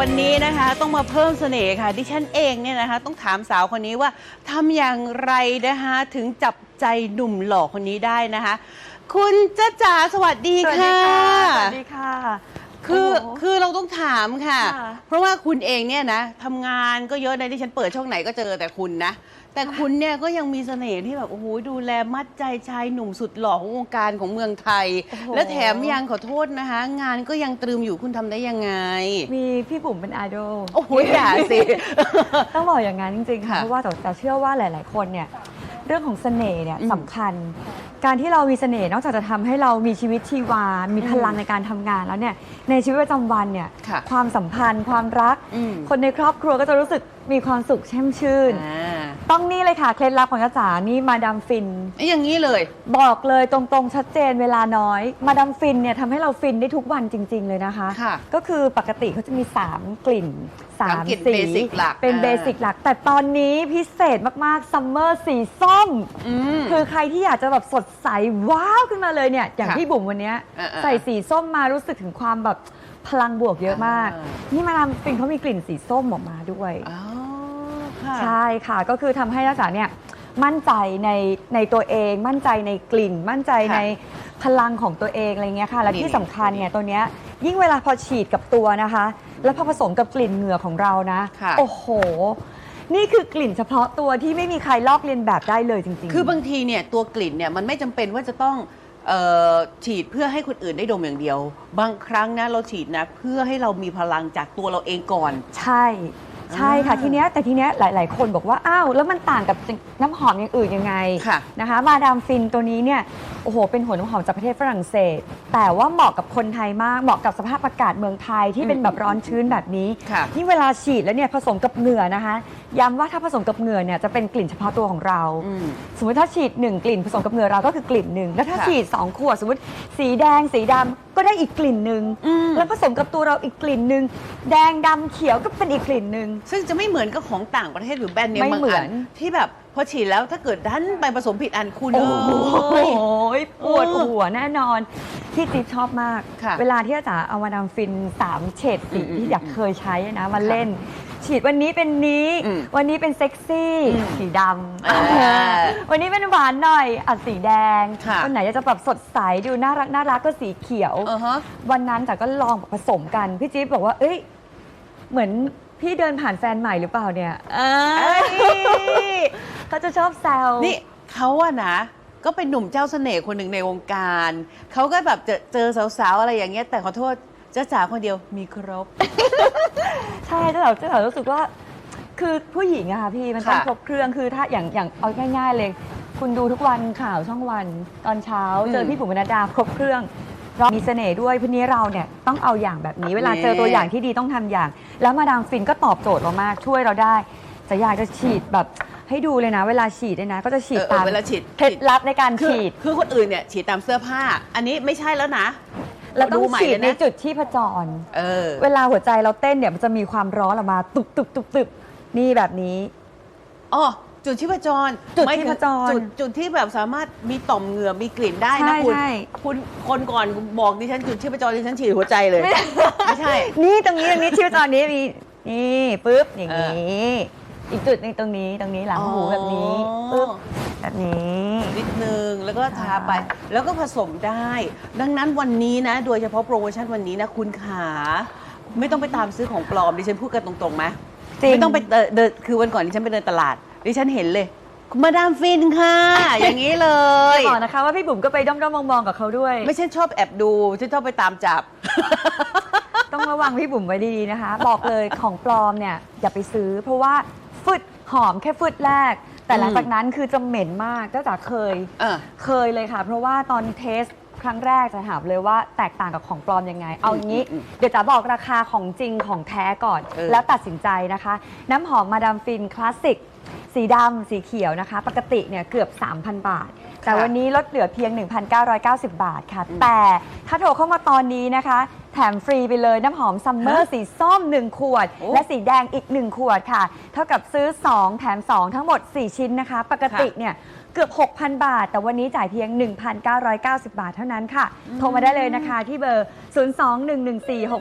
วันนี้นะคะต้องมาเพิ่มเสน่ห์ค่ะ ดิฉันเองเนี่ยนะคะ ต้องถามสาวคนนี้ว่าทำอย่างไรนะคะถึงจับใจหนุ่มหล่อคนนี้ได้นะคะ คุณจ้าจ๋าสวัสดีสวัสดีค่ะ ค่ะ สวัสดีค่ะ คือโโหคือเราต้องถามค่ะ ค่ะ เพราะว่าคุณเองเนี่ยนะทำงานก็เยอะนะที่ฉันเปิดช่องไหนก็เจอแต่คุณนะ แต่คุณเนี่ยก็ยังมีเสน่ห์ที่แบบโอ้โหดูแลมัดใจชายหนุ่มสุดหล่อของวงการของเมืองไทยโอ้โหและแถมยังขอโทษนะคะ งานก็ยังตรึมอยู่คุณทำได้ยังไง มีพี่บุ๋มเป็นไอดอลโอ้โหอย่าสิ ต้องบอกอย่างนั้นจริงๆค่ะค่ะเพราะว่าแต่แต่เชื่อว่าหลาย ๆ คนเนี่ยเรื่องของเสน่ห์เนี่ยอืมสำคัญ การที่เรามีเสน่ห์นอกจากจะทำให้เรามีชีวิตชีวา มีพลังอืมในการทำงานแล้วเนี่ยในชีวิตประจำวันเนี่ยค่ะความสัมพันธ์ ความรักอืมคนในครอบครัวก็จะรู้สึกมีความสุขแช่มชื่นอ่า ต้องนี่เลยค่ะเคล็ดลับของจ้าจ๋านี่มาดามฟิน อย่างนี้เลย บอกเลยตรงๆ ชัดเจนเวลาน้อย มาดามฟินเนี่ยทำให้เราฟินได้ทุกวันจริง ๆ เลยนะคะ ค่ะก็คือปกติเขาจะมี 3 กลิ่นสามกลิ่น3สี basic หลักเป็นอ่า เบสิกหลัก แต่ตอนนี้พิเศษมากๆซัมเมอร์สีส้ม อืม คือใครที่อยากจะแบบสดใสว้าวขึ้นมาเลยเนี่ย อย่างค่ะพี่บุ๋มวันเนี้ยอ่าๆใส่สีส้มมารู้สึกถึงความแบบพลังบวกเยอะมาก อ่านี่มาดามฟินเขามีกลิ่นสีส้มออกมาด้วยอ๋อ ค่ะ ใช่ค่ะ ก็คือทำให้นักศึกษาเนี่ยมั่นใจในในตัวเอง มั่นใจในกลิ่น มั่นใจค่ะในพลังของตัวเองอะไรเงี้ยค่ะ และนี่ที่สำคัญเนี่ยตัวเนี้ยยิ่งเวลาพอฉีดกับตัวนะคะ แล้วพอผสมกับกลิ่นเหงื่อของเรานะ ค่ะ โอ้โห นี่คือกลิ่นเฉพาะตัวที่ไม่มีใครลอกเลียนแบบได้เลยจริงๆ คือบางทีเนี่ยตัวกลิ่นเนี่ยมันไม่จำเป็นว่าจะต้องเอ่อฉีดเพื่อให้คนอื่นได้ดมอย่างเดียว บางครั้งนะเราฉีดนะเพื่อให้เรามีพลังจากตัวเราเองก่อน ใช่ ใช่ค่ะอ่าทีเนี้ยแต่ทีเนี้ยหลาย ๆ คนบอกว่าอ้าวแล้วมันต่างกับน้ำหอมอย่างอื่นยังไงค่ะนะคะ มาดามฟินตัวนี้เนี่ยโอ้โหเป็นหัวน้ำหอมจากประเทศฝรั่งเศส แต่ว่าเหมาะกับคนไทยมากเหมาะกับสภาพอากาศเมืองไทยที่เป็นแบบร้อนชื้นแบบนี้ค่ะที่เวลาฉีดแล้วเนี่ยผสมกับเหงื่อนะคะ ย้ำว่าถ้าผสมกับเหงื่อเนี่ยจะเป็นกลิ่นเฉพาะตัวของเรา อืม สมมติถ้าฉีด 1 กลิ่นผสมกับเหงื่อเราก็คือกลิ่นหนึ่งแล้วถ้าค่ะ ฉีด 2 ขวดสมมติสีแดงสีดำ ก็ได้อีกกลิ่นหนึ่งอืม แล้วผสมกับตัวเราอีกกลิ่นหนึ่งแดงดำเขียวก็เป็นอีกกลิ่นหนึ่ง ซึ่งจะไม่เหมือนกับของต่างประเทศหรือแบรนด์เนมไม่บางเหมือัอน นที่แบบพอฉีดแล้วถ้าเกิดดันไปผสมผิดอันคุณโอ้เอ้ยโหปวดเออหัวแน่นอน ที่จิ๊บชอบมาก ค่ะเวลาที่อาจารย์เอามาดามฟิน 3 เฉดสีอืมอืมที่อยากเคยใช้นะมาเล่น ฉีดวันนี้เป็นนี้ อืมวันนี้เป็นเซ็กซี่อืมสีดอ่าำวันนี้เป็นหวานหน่อยอัดสีแดง ค่ะ วันไหนอยากจะแบบสดใสดูน่ารักน่ารักก็สีเขียวเออฮะ วันนั้นแต่ก็ลองผสมกัน พี่จิ๊บบอกว่า เอ้ย เหมือนพี่เดินผ่านแฟนใหม่หรือเปล่าเนี่ยเอ้ยเขาจะชอบแซว นี่เขาอะนะ ก็เป็นหนุ่มเจ้าเสน่ห์คนหนึ่งในวงการ เขาก็แบบเจอเจอสาวๆ อะไรอย่างเงี้ย แต่ขอโทษจ้าจ๋าคนเดียวมีครบ ใช่เจ้าสาวเจ้าสาวรู้สึกว่า คือผู้หญิงอะค่ะพี่มันต้องค่ะ ครบเครื่องคือถ้าอย่างอย่างเอาง่าย ๆ เลย คุณดูทุกวันข่าวช่องวันตอนเช้า เจออืมพี่บุ๋มบรรณดาครบเครื่อง เรามีเสน่ห์ด้วยเพราะนี้เราเนี่ยต้องเอาอย่างแบบนี้ เวลานี่เจอตัวอย่างที่ดีต้องทำอย่าง แล้วมาดามฟินก็ตอบโจทย์เรามากช่วยเราได้จะอยากจะฉีดแบบให้ดูเลยนะ เวลาฉีดเนี่ยนะก็จะฉีดเออเออตามเวลาฉีด เคล็ดลับในการคือฉีด คือคนอื่นเนี่ยฉีดตามเสื้อผ้า อันนี้ไม่ใช่แล้วนะแล้วต้องดูใหม่ฉีดเลยในนะจุดที่ผจร เออ เวลาหัวใจเราเต้นเนี่ยมันจะมีความร้อนออกมาตุบตุบตุบตุบนี่แบบนี้ อ๋อ จุดชีพจรจุดไม่ถึงชีพจรจุดจุดที่แบบสามารถมีต่อมเหงื่อมีกลิ่นได้ใช่นะคุณใช่ คุณคนก่อนบอกดิฉันจุดชีพจรดิฉันฉีดหัวใจเลยไม่ใช่ นี่ตรงนี้ตรงนี้ชีพจรนี้มีนี่ปุ๊บอย่างเอนี้ อีกจุดหนึงตรงนี้ตรงนี้หลังหูแบบนี้อ๋อปุ๊บแบบนี้ นิดนึงแล้วก็ทาค่ะไป แล้วก็ผสมได้ ดังนั้นวันนี้นะ โดยเฉพาะโปรโมชั่นวันนี้นะคุณขาไม่ต้องไปตามซื้อของปลอมดิฉันพูดกันตรงๆไหมจริง ไม่ต้องไปเดินเดินคือวันก่อนดิฉันไปเดินตลาด ดิฉันเห็นเลยมาดามฟินค่ะ อย่างนี้เลยจะบอกนะคะว่าพี่บุ๋มก็ไปด้อมๆมองๆกับเขาด้วย ไม่ใช่ชอบแอบดูฉันชอบไปตามจับ ต้องระวังพี่บุ๋มไว้ดีๆนะคะ บอกเลยของปลอมเนี่ยอย่าไปซื้อ เพราะว่าฟึดหอมแค่ฟึดแรก แต่หลังจากนั้นคือจะเหม็นมากเจ้าจ๋าเคยเออ เคยเลยค่ะ เพราะว่าตอนเทสครั้งแรกจะถามเลยว่าแตกต่างกับของปลอมยังไง เอาอย่างนี้ อืมเดี๋ยวจะบอกราคาของจริงของแท้ก่อน เออแล้วตัดสินใจนะคะ น้ำหอมมาดามฟินคลาสสิก สีดำสีเขียวนะคะ ปกติเนี่ยเกือบ 3,000 บาท แต่วันนี้ลดเหลือเพียง 1,990 บาทค่ะ แต่ถ้าโทรเข้ามาตอนนี้นะคะ แถมฟรีไปเลยน้ำหอมซัมเมอร์สีส้ม 1 ขวดโอ้และสีแดงอีก 1 ขวดค่ะ เท่ากับซื้อ 2 แถม 2 ทั้งหมด 4 ชิ้นนะคะ ปกติเนี่ยกือบ 6,000 บาท แต่วันนี้จ่ายเพียง 1,990 บาทเท่านั้นค่ะ โทรมาได้เลยนะคะที่เบอร์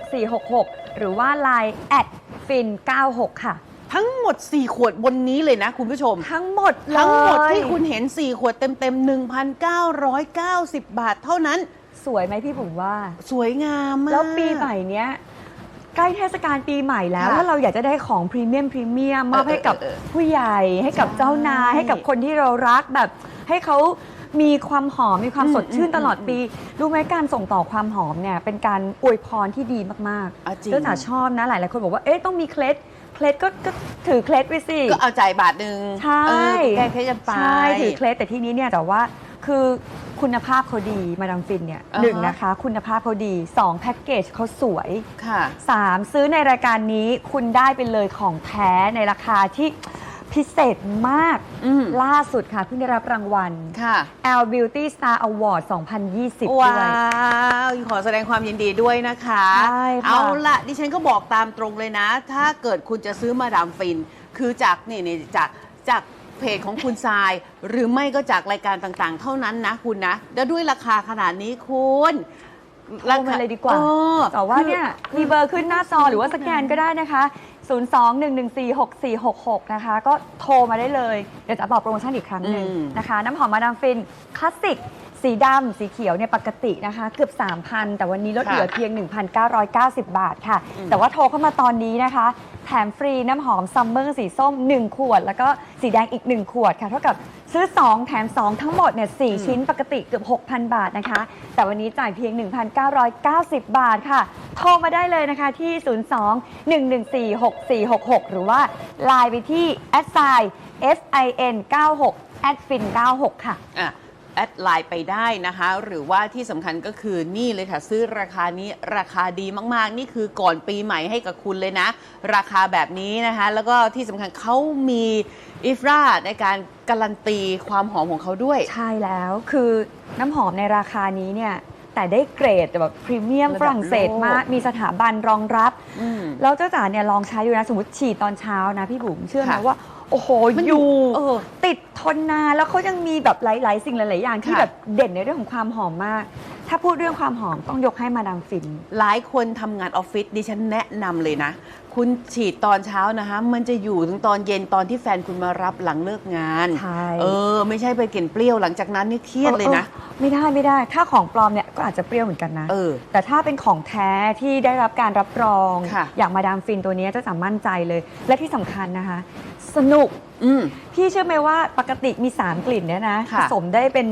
02-114-6466 หรือว่า Line แอดฟิน96 ค่ะ ทั้งหมด 4 ขวดบนนี้เลยนะคุณผู้ชม ทั้งหมดเลยทั้งหมดที่คุณเห็น 4 ขวดเต็มๆ1,990 บาทเท่านั้น สวยไหมพี่ผมว่า สวยงามมาก แล้วปีใหม่เนี้ยใกล้เทศกาลปีใหม่แล้วค่ะถ้าเราอยากจะได้ของพรีเมียมพรีเมียมมอบเออให้กับเออเออผู้ใหญ่ให้กับใช่เจ้านายให้กับคนที่เรารักแบบให้เขามีความหอม มีความอืมสดชื่นอืมตลอดปี รู้ไหมการส่งต่อความหอมเนี่ยเป็นการอวยพรที่ดีมากอะจริงเจ้าจ๋าชอบนะ หลายหลายๆคนบอกว่าเอ๊ะต้องมีเคล็ด เคล็ดก็ก็ถือเคล็ดไว้สิ ก็เอาจ่ายบาทหนึ่งใช่ เออแก้เคล็ดกันไป ใช่ถือเคล็ดแต่ที่นี้เนี่ยแต่ว่าคือคุณภาพเขาดีมาดามฟินเนี่ยอ่าฮะ หนึ่งนะคะ คุณภาพเขาดีสองแพ็กเกจเขาสวย ค่ะ 3 ซื้อในรายการนี้คุณได้ไปเลยของแท้ในราคาที่ พิเศษมาก อืม ล่าสุดค่ะเพิ่งได้รับรางวัล ค่ะ L Beauty Star Award 2020ว้าด้วยวขอแสดงความยินดีด้วยนะคะ ใช่ค่ะเอาละดิฉันก็บอกตามตรงเลยนะ ถ้าเกิดคุณจะซื้อมาดามฟิน คือจากนี่นี่จากจากเพจของคุณทราย หรือไม่ก็จากรายการต่างๆ เท่านั้นนะคุณนะ แล้วด้วยราคาขนาดนี้คุณโทรมาเลยดีกว่าเออแต่ว่าเนี่ยคือมีเบอร์ขึ้นหน้าจอหรือว่าสแกนก็ได้นะคะ 02-114-6466 นะคะ ก็โทรมาได้เลย เดี๋ยวจะบอกโปรโมชั่นอีกครั้งหนึ่งอืม นะคะ น้ำหอมมาดามฟิน คลาสสิก สีดำสีเขียวเนี่ยปกตินะคะ เกือบ 3,000 แต่วันนี้ลดเหลือเพียง 1,990 บาทค่ะแต่ว่าโทรเข้ามาตอนนี้นะคะ แถมฟรีน้ำหอมซัมเมอร์สีส้ม 1 ขวด แล้วก็สีแดงอีก 1 ขวดค่ะ เท่ากับซื้อ 2 แถม 2 ทั้งหมดเนี่ย4ชิ้นปกติเกือบ 6,000 บาทนะคะ แต่วันนี้จ่ายเพียง 1,990 บาทค่ะ โทรมาได้เลยนะคะที่ 02-114-6466 หรือว่าไลน์ไปที่ a d s i fin 96 a d fin 96 ค่ะ อะ แอดไลน์ไปได้นะคะ หรือว่าที่สำคัญก็คือนี่เลยค่ะ ซื้อราคานี้ราคาดีมาก ๆ นี่คือก่อนปีใหม่ให้กับคุณเลยนะ ราคาแบบนี้นะคะ แล้วก็ที่สำคัญเขามีอิฟราในการการันตีความหอมของเขาด้วย ใช่แล้วคือน้ำหอมในราคานี้เนี่ย แต่ได้เกรดแบบพรีเมียมระดับฝรั่งเศสโลกมากมีสถาบันรองรับ อืมแล้วเจ้าจ๋าเนี่ยลองใช้ดูนะ สมมติฉีดตอนเช้านะพี่บุ๋มเชื่อไหมค่ะว่า โอ้โหมันออยู่ยู่เออติดทนนานแล้วเขายังมีแบบหลาย ๆ สิ่งหลาย ๆ อย่างที่ค่ะ แบบเด่นในเรื่องของความหอมมาก ถ้าพูดเรื่องความหอมต้องยกให้มาดามฟิน หลายคนทำงานออฟฟิศดิฉันแนะนำเลยนะ คุณฉีดตอนเช้านะคะ มันจะอยู่ถึงตอนเย็นตอนที่แฟนคุณมารับหลังเลิกงาน ใช่ เออ ไม่ใช่ไปกลิ่นเปรี้ยวหลังจากนั้นนี่เครียดเลยนะ ออไม่ได้ไม่ได้ ถ้าของปลอมเนี่ยก็อาจจะเปรี้ยวเหมือนกันนะ เออ แต่ถ้าเป็นของแท้ที่ได้รับการรับรอง ค่ะ อย่างมาดามฟินตัวนี้เจะสามมั่นใจเลย และที่สำคัญนะคะ สนุก อืม พี่เชื่อไหมว่าปกติมี 3 กลิ่นเนี่ยนะค่ะผสมได้เป็น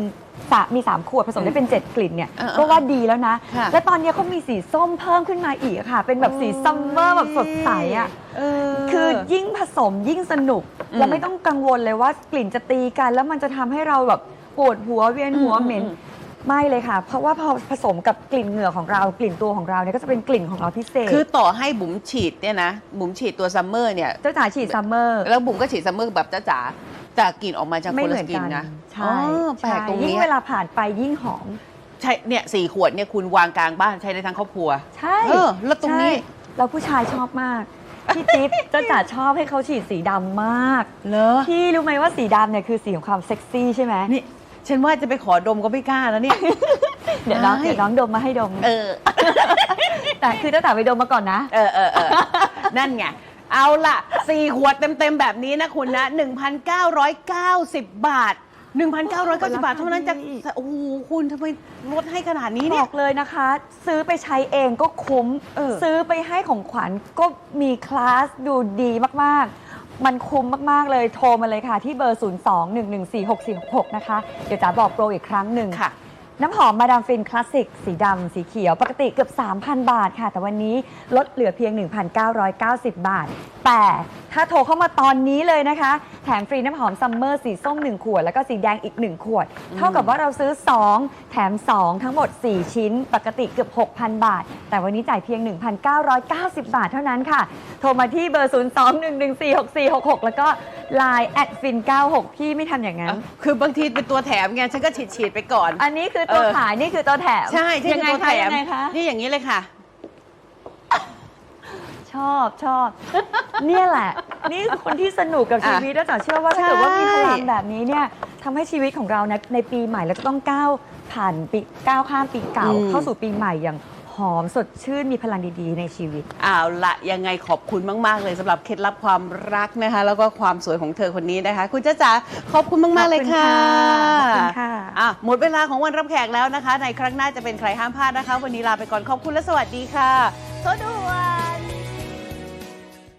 สะมี 3 ขวดผสมได้เป็น 7 กลิ่นเนี่ยเออเออก็ว่าดีแล้วนะ ค่ะและตอนนี้เขามีสีส้มเพิ่มขึ้นมาอีกอะค่ะ เป็นแบบสีซัมเมอร์แบบสดใสอะเออ คือยิ่งผสมยิ่งสนุกอืมแล้วไม่ต้องกังวลเลยว่ากลิ่นจะตีกัน แล้วมันจะทำให้เราแบบปวดหัวเวียนหัวอืมเหม็นอืม ไม่เลยค่ะ เพราะว่าพอผสมกับกลิ่นเหงื่อของเรากลิ่นตัวของเราเนี่ยก็จะเป็นกลิ่นของเราพิเศษคือต่อให้บุ๋มฉีดเนี่ยนะ บุ๋มฉีดตัวซัมเมอร์เนี่ย เจ้าจ๋าฉีดซัมเมอร์ แล้วบุ๋มก็ฉีดซัมเมอร์แบบจ้าจ๋าแต่กลิ่นออกมาจากไม่คนเหละมือนกลิ่นกันนะใช่อ๋อแปลกตรงยิ่นี้งเวลาผ่านไปยิ่งหอม ใช่เนี่ยสี่ขวดเนี่ยคุณวางกลางบ้านใช้ได้ทั้งครอบครัว ใช่เออแล้วตรงนี้ ใช่ แล้วผู้ชายชอบมาก พี่จิ๊บเจ้าจ๋าชอบให้เขาฉีดสีดำมาก เหรอ พี่รู้ไหมว่าสีดำเนี่ยคือสีของความเซ็กซี่ใช่ไหมนี่ ฉันว่าจะไปขอดมก็ไม่กล้าแล้วเนี่ย เดี๋ยวน้องได้เดี๋ยวน้องดมมาให้ดม เออ แต่คือเจ้าจ๋าไปดมมาก่อนนะ เออเออเออ นั่นไง เอาล่ะสี่ขวดเต็ม ๆ แบบนี้นะคุณนะ 1,990 บาท 1,990 บาทเท่านั้นจะโอ้โหคุณทำไมลดให้ขนาดนี้บเนี่อยกเลยนะคะ ซื้อไปใช้เองก็คุ้ม เออ ซื้อไปให้ของขวัญก็มีคลาสดูดีมาก ๆ มันคุ้มมาก ๆ เลยโทรมาเลยค่ะ ที่เบอร์ 02-114-6466 นะคะ เดี๋ยวจ๋าบอกโปรอีกครั้งหนึ่ง ค่ะ น้ำหอมมาดามฟินคลาสสิกสีดำสีเขียวปกติเกือบ 3,000 บาทค่ะ แต่วันนี้ลดเหลือเพียง 1,990 บาท แต่ถ้าโทรเข้ามาตอนนี้เลยนะคะ แถมฟรีน้ำหอมซัมเมอร์สีส้ม 1 ขวด แล้วก็สีแดงอีก 1 ขวด เท่ากับว่าเราซื้อ 2 แถม 2 ทั้งหมด 4 ชิ้น ปกติเกือบ 6,000 บาท แต่วันนี้จ่ายเพียง 1,990 บาทเท่านั้นค่ะ โทรมาที่เบอร์ 02-114-6466 แล้วก็ Line แอดฟิน96พี่ไม่ทำอย่างนั้น คือบางทีเป็นตัวแถมไงฉันก็ฉีดฉีดๆไปก่อน อันนี้คือตัวเออ ขายนี่คือตัวแถมใช่ที่ยังไงตัวคะแถมยังไงคะนี่อย่างนี้เลยค่ะ ชอบชอบ เนี่ยแหละ นี่คือคนที่สนุกกับชีวิตแล้วจ๋าเชื่อว่าถ้าเกิดว่ามีพลังแบบนี้เนี่ยทำให้ชีวิตของเรานะในปีใหม่เราจะต้องก้าวผ่านปีก้าวข้ามปีเก่าอืม เข้าสู่ปีใหม่อย่าง หอมสดชื่นมีพลังดีๆ ในชีวิต เอาละยังไงขอบคุณมาก ๆ เลยสำหรับเคล็ดลับความรักนะคะ แล้วก็ความสวยของเธอคนนี้นะคะ คุณจ้าจ๋าขอบคุณมาก ๆ เลยค่ะขอบคุณค่ะ อะ หมดเวลาของวันรับแขกแล้วนะคะ ในครั้งหน้าจะเป็นใครห้ามพลาดนะคะ วันนี้ลาไปก่อนขอบคุณและสวัสดีค่ะโซด้วย